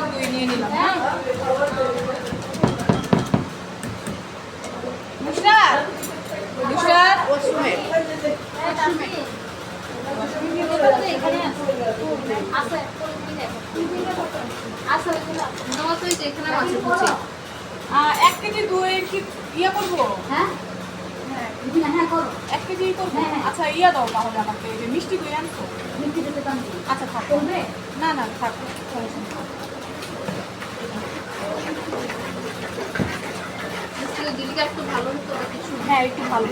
টক দই নিয়ে নিলাম হ্যাঁ আহ, এক কেজি দই কি ইয়ে করব এক কেজি করব হ্যাঁ, হ্যাঁ। আচ্ছা ইয়া দাও তাহলে আমাকে মিষ্টি দই আনছো আচ্ছা থাক না না থাক সমস্যা নেই। হ্যাঁ একটু ভালো।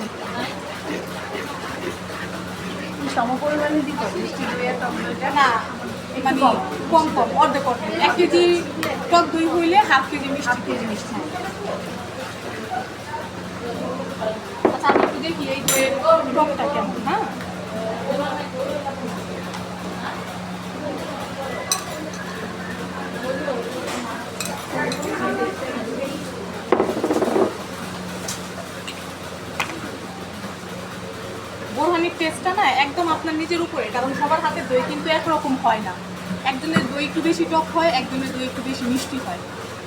সমপরিমাণে দিত মিষ্টি দই আর টক দইটা না মানে কম কম অর্ধেক অর্ধেক। এক কেজি টক দই হইলে হাফ কেজি মিষ্টি। কেজি মিষ্টি। আচ্ছা আমি একটু দেখি এই দইয়ের টকটা কেমন? বোরহানির টেস্টটা না একদম আপনার নিজের উপরে, কারণ সবার হাতে দই কিন্তু একরকম হয় না। একজনের দই একটু বেশি টক হয়, একজনের দই একটু বেশি মিষ্টি হয়।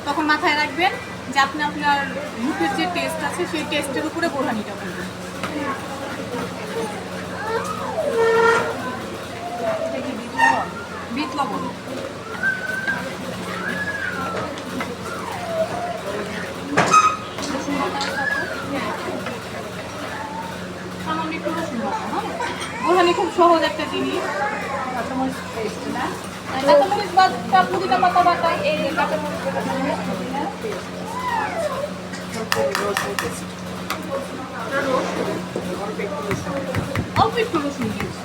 তখন মাথায় রাখবেন যে আপনি আপনার মুখের যে টেস্ট আছে, সেই টেস্টের উপরে বোরহানিটা করবেন এটা কি বিট লবণ? বিট লবণ রসুন বাটা আছে তো? সামান্য একটু রসুন বাটা, হ্যাঁ? বোরহানি খুব সহজ একটা জিনিস। কাঁচামরিচ পেস্ট না। কাঁচামরিচ বাটা পুদিনা পাতা বাটা এই কাঁচামরিচ বাটা অল্প একটু রসুন দিয়েছি।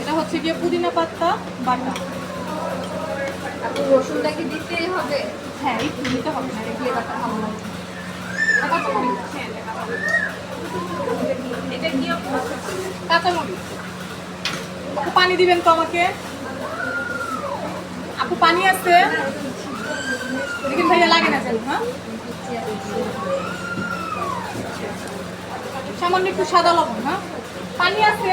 এটা হচ্ছে গিয়ে পুদিনা পাতা বাটা। রসুনটা কি দিতেই হবে? হ্যাঁ একটু দিতে হবে না রেখে ফ্লেভারটা ভালো লাগবে কাঁচামরিচ। হ্যাঁ এটা কি কাঁচামরিচ। পানি দিবেন তো আমাকে? আপু, পানি আছে? দেখেন ভাইয়া লাগে না যেন হ্যাঁ? সামান্য একটু সাদা লবণ হ্যাঁ? পানি আছে?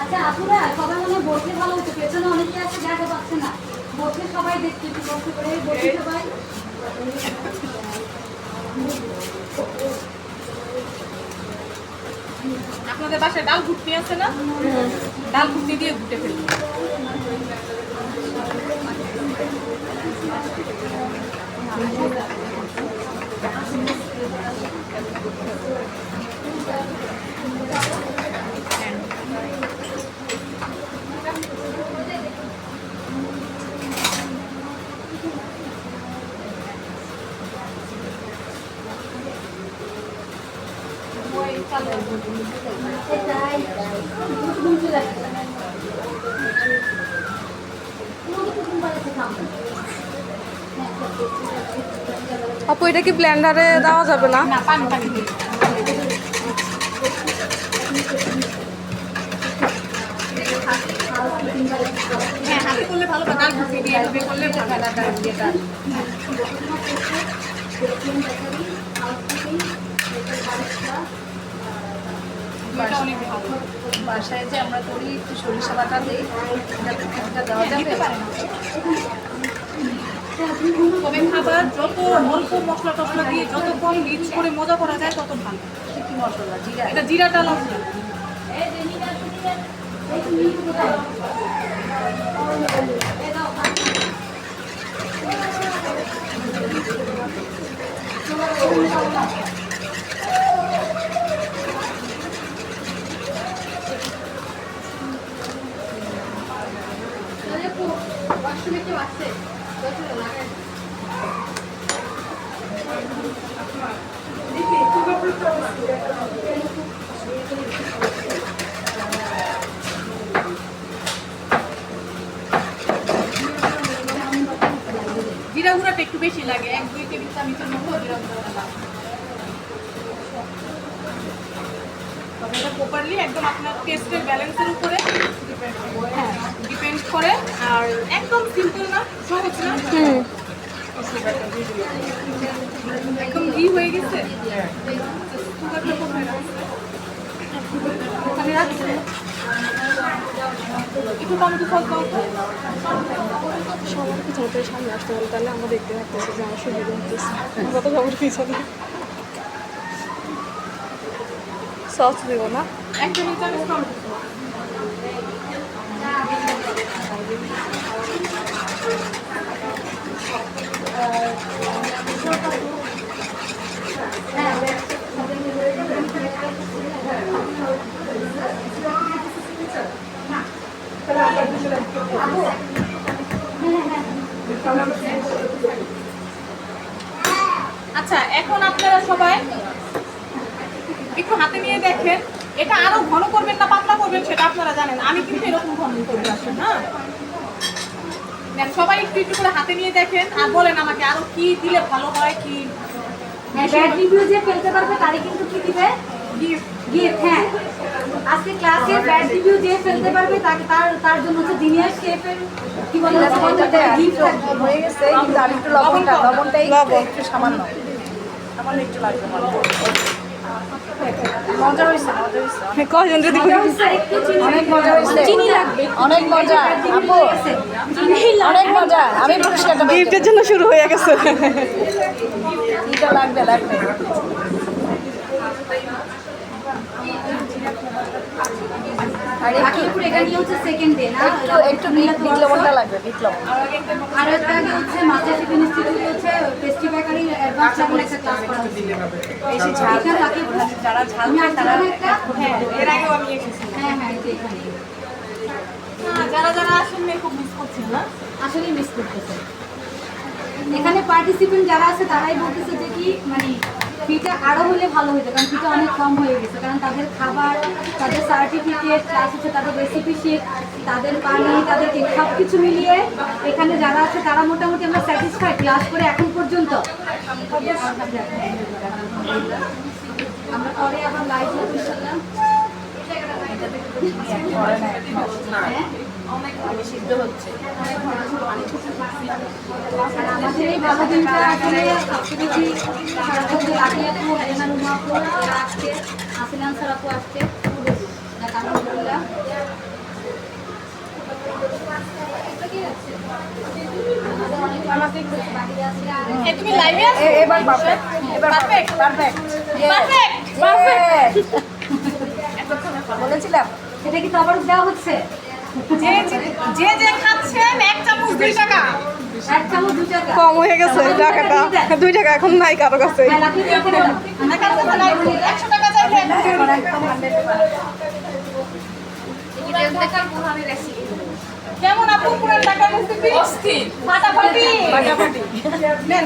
আচ্ছা আপুরা সবাই মনে হয় বসে ভালো হতো পেছনে অনেকে আছে দেখা পাচ্ছে না। বসে সবাই দেখছি একটু কষ্ট করে বসে সবাই। আপনাদের বাসায় ডাল ঘুটনি আছে না? ডাল ঘুটনি দিয়ে ঘুটে ফেলব সেটাই দুটো চলে আসছে তোমাকে তো তুমি বাড়িতে খাব আপু এটা কি ব্লেন্ডারে দেওয়া যাবে না? হ্যাঁ ভালো বা ডাল ঘুটনি দিয়ে এভাবে করলে ভালো দুইটা অনেক ভালো বাসায় যে আমরা করি একটু সরিষা বাটা দিই এটা দেওয়া যাবে? তবে খাবার যত অল্প মশলা টসলা দিয়ে যত কম মিক্স করে মজা করা যায় তত ভালো। কি মশলা? জিরা। এটা জিরাটা লবণ জিরা জিরা গুঁড়াটা একটু বেশি লাগে। এক দুই টেবিল চামচের মতো জিরা লাগে এটা প্রপারলি একদম আপনার টেস্টের ব্যালেন্সের উপরে হ্যাঁ। ডিপেন্ড করে আর একদম সিম্পল না সহজ না। একদম ঘি হয়ে গেছে? একটু টমেটো সস দাও। সবার পিছনে সামনে আসতে হবে তাহলে আমরা দেখতে পাচ্ছি যে আমার সুবিধা হতেছে আমরা তো সবার পিছনে সস দিব না। আচ্ছা এখন আপনারা সবাই নিয়ে দেখেন এটা আরও ঘন করবেন না পাতলা করবেন সেটা আপনারা জানেন। আমি কিন্তু এরকম ঘন করব আসলে হ্যাঁ? সবাই একটু একটু করে হাতে নিয়ে দেখেন আর বলেন আমাকে আরও কি দিলে ভালো হয় কি ব্যাড রিভিউ যে ফেলতে পারবে তারই কিন্তু কি দিবে? গিফট হ্যাঁ। আজকে ক্লাসে ব্যাড রিভিউ যে ফেলতে পারবে তাকে তার তার জন্য হচ্ছে জিনিয়ার শেফের কি বলে গিফট থাকবে। হয়ে গেছে কিন্তু আমি একটু লবণটা লবণটাই একটু সামান্য। সামান্য একটু লাগবে কজন যদি চিনি লাগবে। অনেক মজা আপু অনেক মজা। আমি পুরস্কারটা গিফটের জন্য শুরু হয়ে গেছে। লাগবে লাগবে। আর একটু এটা নিয়ে হচ্ছে সেকেন্ড ডে না? একটু একটু বিট বিট লাগবে বিট আর একটা হচ্ছে মাস্টার শেফ ইনস্টিটিউট হচ্ছে পেস্ট্রি বেকারি অ্যাডভান্স লেভেল একটা ক্লাস করা হচ্ছে। বেশি ঝাল এখানে যারা ঝাল খায় তারা আসলে হ্যাঁ এর আগেও আমি এসেছি। হ্যাঁ হ্যাঁ এখানে। যারা যারা আসেন খুব মিস করছেন না। আসলেই মিস করতেছে। এখানে পার্টিসিপেন্ট যারা আছে তারাই বলতেছে যে কি মানে ফিটা আরও হলে ভালো হতো কারণ ফিটা অনেক কম হয়ে গেছে। কারণ তাদের খাবার, তাদের সার্টিফিকেট প্লাস হচ্ছে তাদের রেসিপি শিট তাদের পানি, তাদের সব কিছু মিলিয়ে এখানে যারা আছে তারা মোটামুটি আমরা স্যাটিসফাই ক্লাস করে এখন পর্যন্ত। আমরা পরে আবার লাইভ ইনশাল্লাহ সিদ্ধ হচ্ছে। আর আমাদের এই ভালো দিনটা আসলে সবচেয়ে সারাক্ষণ যে আপু হেলেনা রুমা আপু আসছে আসিলান স্যার আপু আসছে আলহামদুলিল্লাহ আমাদের অনেক বাকি আছে আর এ, তুমি লাইভে আছো এ- এবার পারফেক্ট এবার পারফেক্ট পারফেক্ট বলেছিলাম এটা কি তো আবার দেওয়া হচ্ছে? যে যে- যে যে খাচ্ছেন এক চামচ দুই টাকা। কম হয়ে গেছে টাকাটা। দুই টাকা এখন নাই কারও কাছে। হ্যাঁ আপু? পুরান রেসিপি অস্থির। ফাটাফাটি ফাটাফাটি নেন।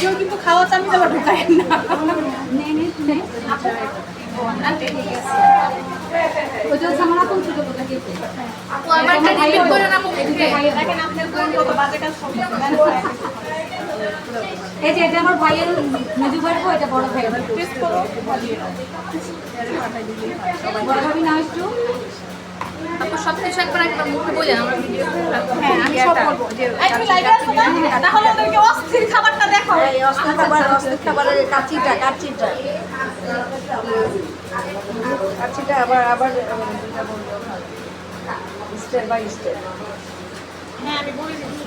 কেউ কিন্তু খাওয়া চামি আবার ঢুকায় না। দিয়েছে। আমারটা রিপিট করেন আপু ভাইয়ের। দেখেন আপনার কত বাজে কাজ সব এই যে এটা আমার ভাইয়ের মেজু ভাই এটা বড় ভাই টেস্ট করো বড় ভাবি না একটু হ্যাঁ আমি সব বলব এই তুমি লাইভে আসো না? তাহলে ওদেরকে অস্থির খাবারটা দেখো এই অস্ত্র খাবার অস্ত্র খাবারের কাচিটা কাচিটা কাচিটা আবার আবার স্টেপ বাই স্টেপ। হ্যাঁ আমি বলে দিচ্ছি।